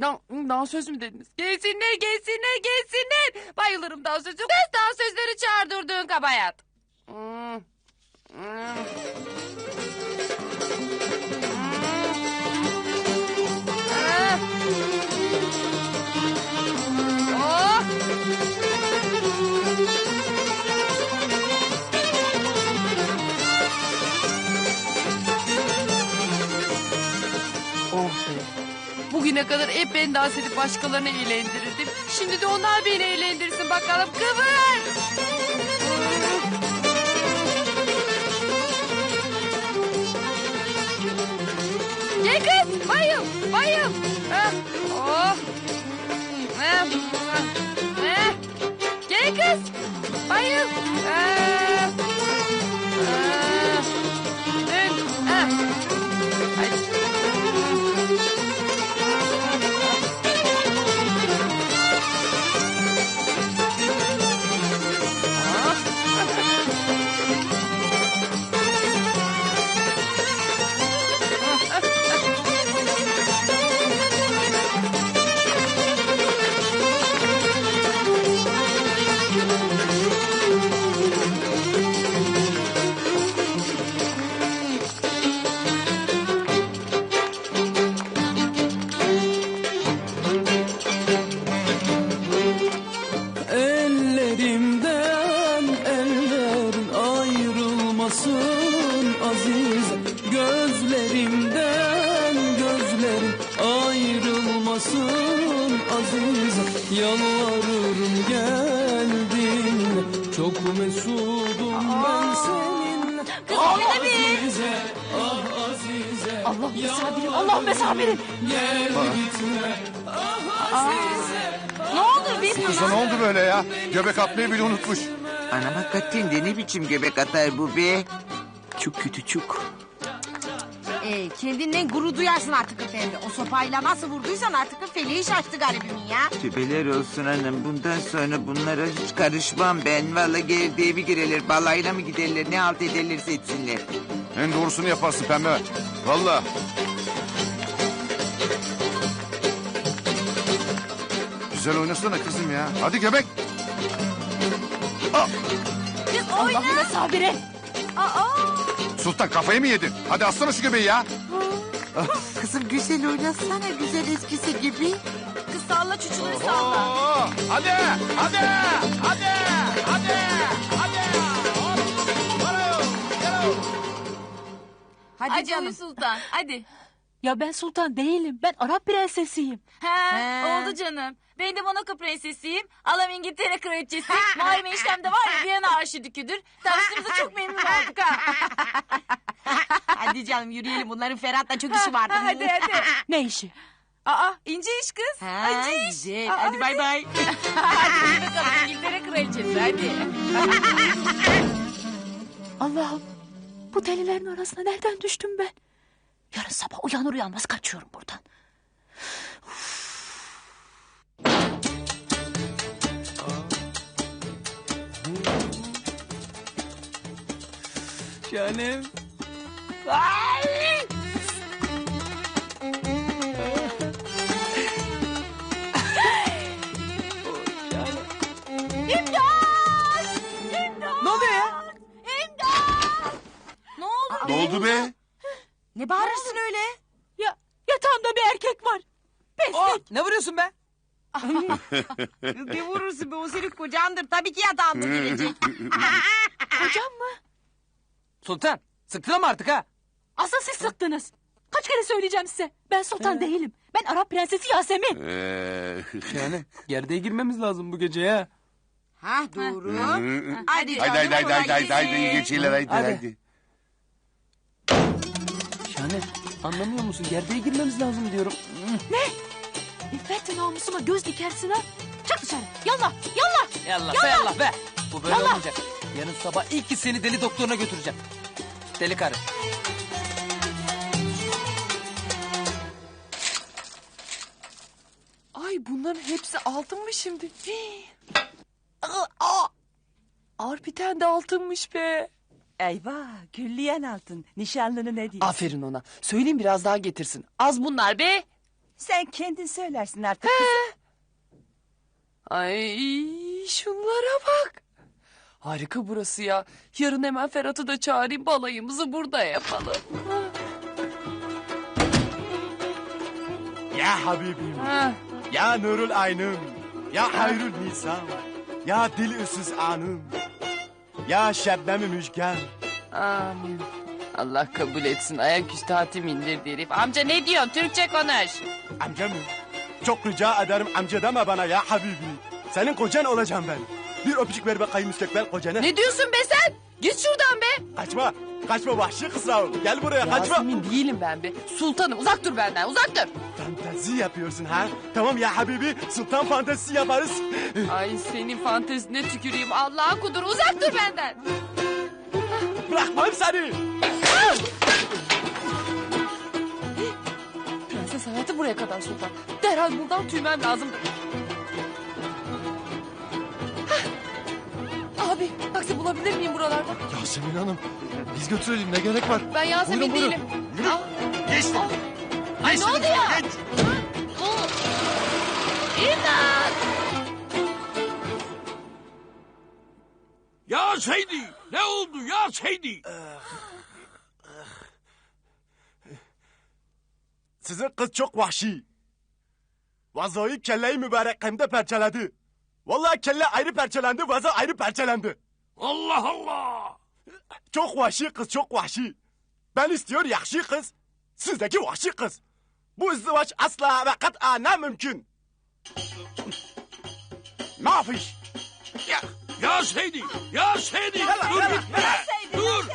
Dan, dansöz mü dediniz? Gelsinler gelsinler gelsinler. Bayılırım dansözü. Kız dansözleri çağırdırdığın kabayat. Hmm. Hmm. Oh. Bugüne kadar hep ben dans edip başkalarını eğlendirirdim. Şimdi de onlar beni eğlendirsin bakalım. Kıvır! Gel kız, bayıl, bayıl. Ah, oh. Ah, ah. Gel kız, bayıl. Ah, ah. Aziz Yalvarırım gel dinle çok mesudum ben seninle Ah azize ah azize Allah mesabirim, Allah mesabirim. gel gitme ah azize Ne oldu biz Kıza ne oldu böyle ya? Göbek atmayı bile unutmuş. Anam hakikaten de ne biçim göbek atar bu be? Çok kötü çok. Ee, kendinden gurur duyarsın artık efendi. O sopayla nasıl vurduysan artık feleği şaştı garibimin ya. Tübeler olsun hanım. Bundan sonra bunlara hiç karışmam ben. Vallahi geldi evi girerler. Balayına mı giderler? Ne halt ederlerse etsinler. En doğrusunu yaparsın pembe. Valla. Güzel oynasana kızım ya. Hadi göbek. Allah mesabirim. Sultan kafayı mı yedin? Hadi atsana şu göbeği ya. Kızım güzel oynasana. Güzel eskisi gibi. Kız salla çuçuları salla. Oo, hadi, hadi, hadi, hadi, hadi. Hop, bravo, bravo. Hadi, Hadi canım. uyu Sultan hadi. Ya ben sultan değilim. Ben Arap prensesiyim. He, He. oldu canım. Ben de Monaco prensesiyim. Alam İngiltere kraliçesi. Muharrem eniştem de var ya Viyana arşidüküdür. Tanıştığımıza çok memnun olduk ha. Hadi canım yürüyelim. Bunların Ferhat'la çok işi vardı. hadi hadi. Ne işi? Aa ince iş kız. Ha, ince iş. güzel. Aa, Hadi bay bay. hadi bakalım İngiltere kraliçesi hadi. Allah'ım bu delilerin arasına nereden düştüm ben? Yarın sabah uyanır uyanmaz kaçıyorum buradan. Canım. Ne oluyor ya? Ne oldu? Ne oldu be? Ne bağırırsın öyle? Ya yatağımda bir erkek var. Peslik. Ne vuruyorsun be? Ne vurursun be o senin kocandır. Tabii ki yatağında gelecek. Hocam mı? Sultan sıktın mı artık ha? Asıl siz sıktınız. Kaç kere söyleyeceğim size. Ben sultan değilim. Ben Arap prensesi Yasemin. Ee, Yani gerdeğe girmemiz lazım bu gece ya. ha doğru. Hadi canım. haydi haydi haydi haydi haydi haydi iyi geçiyorlar haydi Hadi. haydi. Şahane anlamıyor musun? Gerdeğe girmemiz lazım diyorum. İffet namusuma göz dikersin ha. Çık dışarı. Yallah yallah. Yallah be yallah be. Bu böyle Yallah. olmayacak. Yarın sabah ilk ki seni deli doktoruna götüreceğim. Deli karı. Ay bunların hepsi altın mı şimdi? Hii. Aa, aa. Harbiden de altınmış be. Eyvah külliyen altın. Nişanlını ne diyor? Aferin ona. Söyleyeyim biraz daha getirsin. Az bunlar be. Sen kendin söylersin artık. Ay şunlara bak. Harika burası ya. Yarın hemen Ferhat'ı da çağırayım balayımızı burada yapalım. Ya Habibim, Ha. ya Nurul Aynım, ya Hayrul Nisan, ya Dil Üsüz Anım, ya Şebnem-i Müjgan. Amin. Allah kabul etsin. Ayaküstü hatim indirdi herif. Amca ne diyorsun? Türkçe konuş. Amca mı? Çok rica ederim amca deme bana ya Habibi. Senin kocan olacağım ben. Bir öpücük ver bakayım müstakbel kocana. Ne diyorsun be sen? Git şuradan be. Kaçma, kaçma vahşi kızım. Gel buraya kaçma. Yasemin değilim ben be. Sultanım uzak dur benden uzak dur. Fantezi yapıyorsun ha? Tamam ya Habibi, sultan fantezisi yaparız. Ay senin fantezine tüküreyim. Allah'ın kuduru uzak dur benden. Bırakmam seni. Prenses hayatı buraya kadar sultan. Derhal buradan tüymem lazım. Abi taksi bulabilir miyim buralarda? Yasemin Hanım, biz götürelim ne gerek var? Ben Yasemin Buyurun, değilim. buyurun. Al. Geçtim. Ay ne oldu ya? İmdat! Ya Seydi ne oldu ya Seydi? Sizin kız çok vahşi. Vazoyu kelleyi mübarek hem de perçeledi. Vallahi kelle ayrı perçelendi, vazo ayrı perçelendi. Allah Allah. Çok vahşi kız, çok vahşi. Ben istiyor yakşı kız, sizdeki vahşi kız. Bu izdivaç asla ve kat'a ne mümkün. Ne yapış? Ya, ya Seydi ya Seydi Yala, dur yala, gitme. Dur.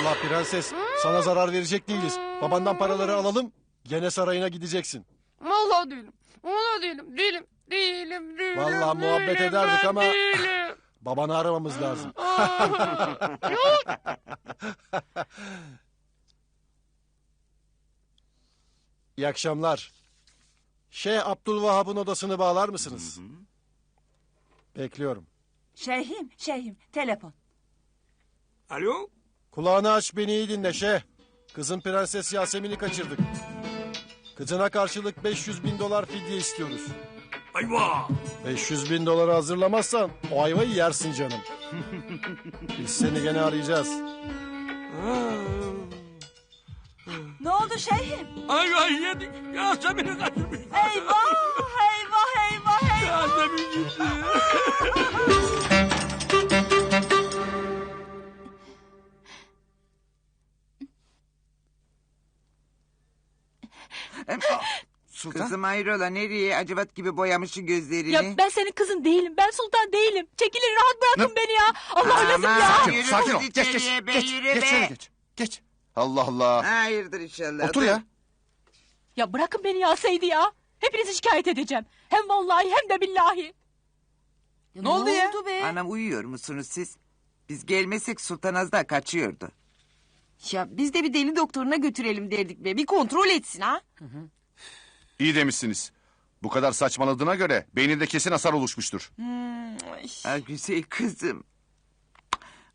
Allah prenses sana zarar verecek değiliz. Babandan paraları alalım gene sarayına gideceksin. Vallahi değilim. Vallahi değilim. Değilim. Değilim. Değilim. Vallahi muhabbet değilim, ederdik ben ama- Değilim. Babanı aramamız lazım. İyi akşamlar. Şeyh Abdülvahap'ın odasını bağlar mısınız? Bekliyorum. Şeyhim, şeyhim, telefon. Alo. Kulağını aç beni iyi dinle Şeyh. Kızın Prenses Yasemin'i kaçırdık. Kızına karşılık 500 bin dolar fidye istiyoruz. Ayva. 500 bin doları hazırlamazsan o ayvayı yersin canım. Biz seni gene arayacağız. Ne oldu şeyhim? Ayva yedik. Yasemin'i kaçırmış. Eyvah, eyvah, eyvah, eyvah. Yasemin gitti. Sultan? Kızım hayrola nereye? Acıvat gibi boyamışsın gözlerini. Ya ben senin kızın değilim. Ben sultan değilim. Çekilin rahat bırakın beni ya. Allah oynasın Aman, ya. Sakin, Yürü sakin ol. Geç, geç, içeriye be, geç, yürü geç be. şöyle geç. Geç. Allah Allah. Hayırdır inşallah. Otur ya. Ya bırakın beni ya Seydi ya. Hepinizi şikayet edeceğim. Hem vallahi hem de billahi. Ne oldu ya? be? Anam uyuyor musunuz siz? Biz gelmesek Sultan az daha kaçıyordu. Ya biz de bir deli doktoruna götürelim derdik be. Bir kontrol etsin ha. İyi demişsiniz. Bu kadar saçmaladığına göre beyninde kesin hasar oluşmuştur. Ah güzel kızım.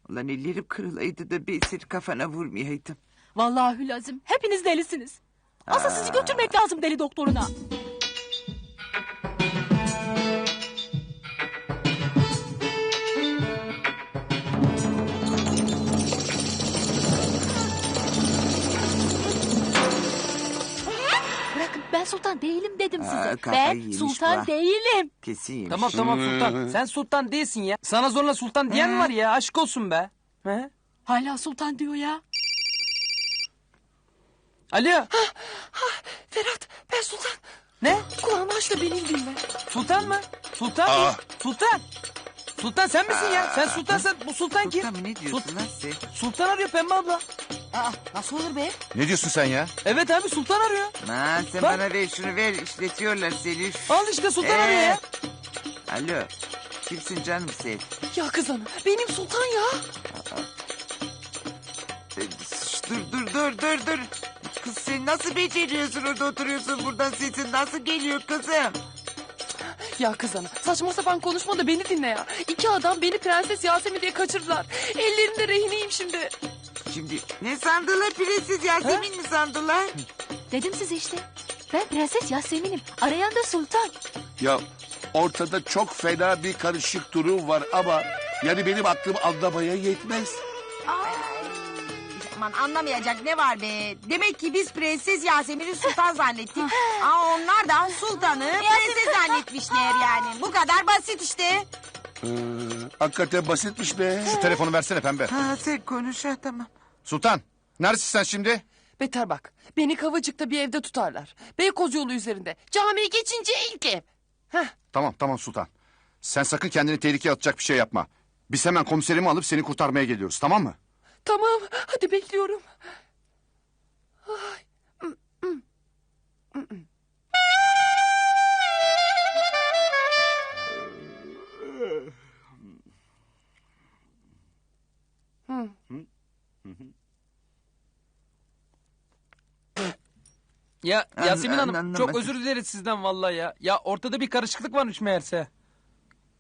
Ulan ellerim kırılaydı da ben seni kafana vurmayaydım. Vallahi lazım. Hepiniz delisiniz. Asıl sizi götürmek lazım deli doktoruna. Sultan değilim dedim size. Aa, kafayı ben yemiş sultan bu. değilim. Kesin yemiş. Tamam tamam sultan. Sen sultan değilsin ya. Sana zorla sultan diyen mi var ya? Aşk olsun be. He? Hala sultan diyor ya. Alo. Ferhat ben sultan. Ne? Kulağını aç da beni dinle. Sultan mı? Sultan Aa. mı? Sultan. Sultan sen misin ya? Sen sultansan bu sultan kim? Sultan mı ne diyorsun Sultan- lan sen? Sultan arıyor Pembe abla. Aa, nasıl olur be? Ne diyorsun sen ya? Evet abi sultan arıyor. Lan sen Bak. bana ver şunu ver işletiyorlar seni. Al işte sultan Ee? arıyor ya. Alo. Kimsin canım sen? Ya kız ana benim sultan ya. Ee, Dur dur dur dur dur. Kız sen nasıl beceriyorsun orada oturuyorsun buradan sesin nasıl geliyor kızım? Ya kız ana saçma sapan konuşma da beni dinle ya. İki adam beni Prenses Yasemin diye kaçırdılar. Ellerinde rehineyim şimdi. Şimdi ne sandılar prenses Yasemin mi sandılar? Dedim size işte. Ben Prenses Yasemin'im. Arayan da Sultan. Ya ortada çok fena bir karışık durum var ama yani benim aklım anlamaya yetmez. Aman anlamayacak ne var be. Demek ki biz Prenses Yasemin'i sultan zannettik. Aa, onlar da sultanı prenses zannetmişler yani. Bu kadar basit işte. Ee, hakikaten basitmiş be. Şu telefonu versene pembe. Ha sen konuş ha tamam. Sultan neredesin sen şimdi? Beter bak. Beni Kavacık'ta bir evde tutarlar. Beykoz yolu üzerinde. Camiyi geçince ilk ev. Heh. Tamam tamam Sultan. Sen sakın kendini tehlikeye atacak bir şey yapma. Biz hemen komiserimi alıp seni kurtarmaya geliyoruz tamam mı? Tamam. Hadi bekliyorum. Ya Yasemin An- Hanım anlamadım. çok özür dileriz sizden vallahi ya. Ya ortada bir karışıklık varmış meğerse.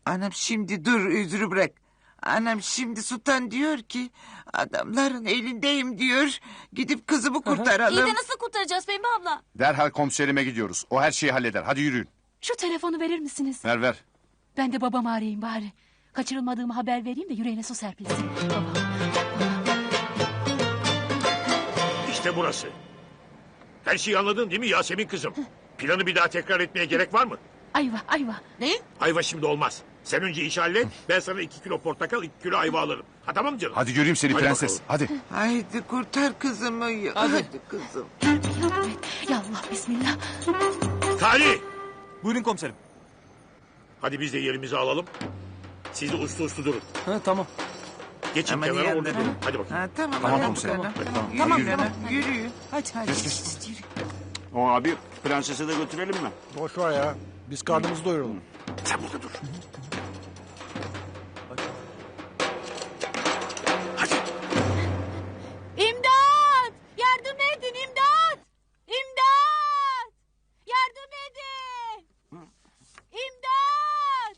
Anam şimdi dur özrü bırak. Anam şimdi sultan diyor ki adamların elindeyim diyor. Gidip kızımı kurtaralım. nasıl kurtaracağız Pembe abla? Derhal komiserime gidiyoruz. O her şeyi halleder. Hadi yürüyün. Şu telefonu verir misiniz? Ver ver. Ben de babamı arayayım bari. Kaçırılmadığımı haber vereyim de yüreğine su serpilsin. İşte burası. Her şeyi anladın değil mi Yasemin kızım? Planı bir daha tekrar etmeye gerek var mı? Ayva ayva. Ne? Ayva şimdi olmaz. Sen önce işi hallet. Ben sana iki kilo portakal, iki kilo ayva alırım. Ha tamam mı canım? Hadi göreyim seni Hadi prenses. bakalım. Hadi. Haydi kurtar kızımı. ya. Hadi. Hadi, kızım. Ya Allah bismillah. Salih! Buyurun komiserim. Hadi biz de yerimizi alalım. Siz de uslu uslu durun. Ha, tamam. Geçin iyi kenara orada anladım. durun. Hadi bakalım. Ha, tamam. Tamam anam, komiserim. anam. Tamam. Yürüyün Yürü. anam, Yürüyün. Hadi hadi. O abi prensese de götürelim mi? Boş ver ya. Biz karnımızı doyuralım. Sen burada dur. Hadi. İmdat! Yardım edin imdat! İmdat! Yardım edin! İmdat!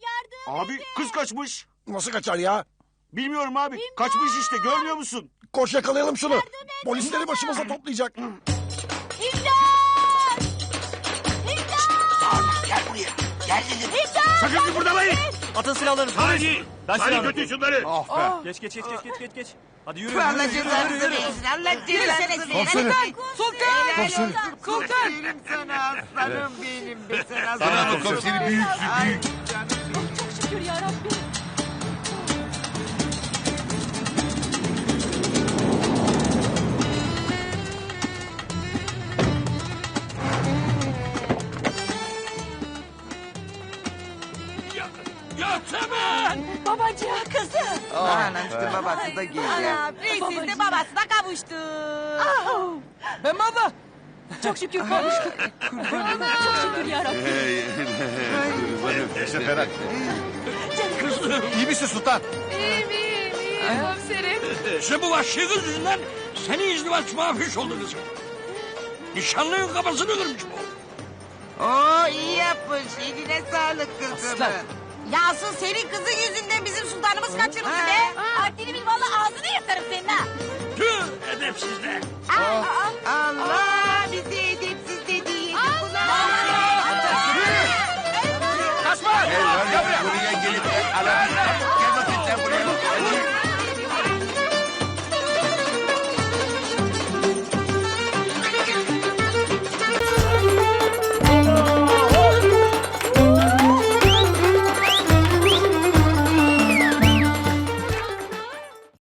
Yardım Abi kız kaçmış. Nasıl kaçar ya? Bilmiyorum abi. Kaçmış işte görmüyor musun? Koş yakalayalım şunu. Polisleri başımıza toplayacak. İmdat! Gel buraya. Gel dedim. Sakın kıpırdamayın. Atın silahlarını. Salih! Ben Salih silahımı. götür şunları. Geç geç geç geç geç geç geç. Hadi yürü. Cezanızı versin. Allah cezanızı versin. Sultan! Sultan. Sultan. Benim sana aslanım benim be sana aslanım. komiserim büyük Ay büyük. Babası da geldi. Ana, prenses de babasına kavuştu. Pembe abla. Çok şükür kavuştuk. Çok şükür ya Rabbi. Yaşa Ferhat. İyi misin Sultan? İyiyim iyiyim iyiyim komiserim. İşte bu vahşi kız yüzünden senin izdivaç mafiş oldu kızım. Nişanlının kafasını kırmış bu. Oo iyi yapmış. Eline sağlık Yansın senin kızın yüzünden bizim sultanımız kaçırıldı be. Haddini bil valla ağzını yırtarım senin ha. Tüh edepsizler. Allah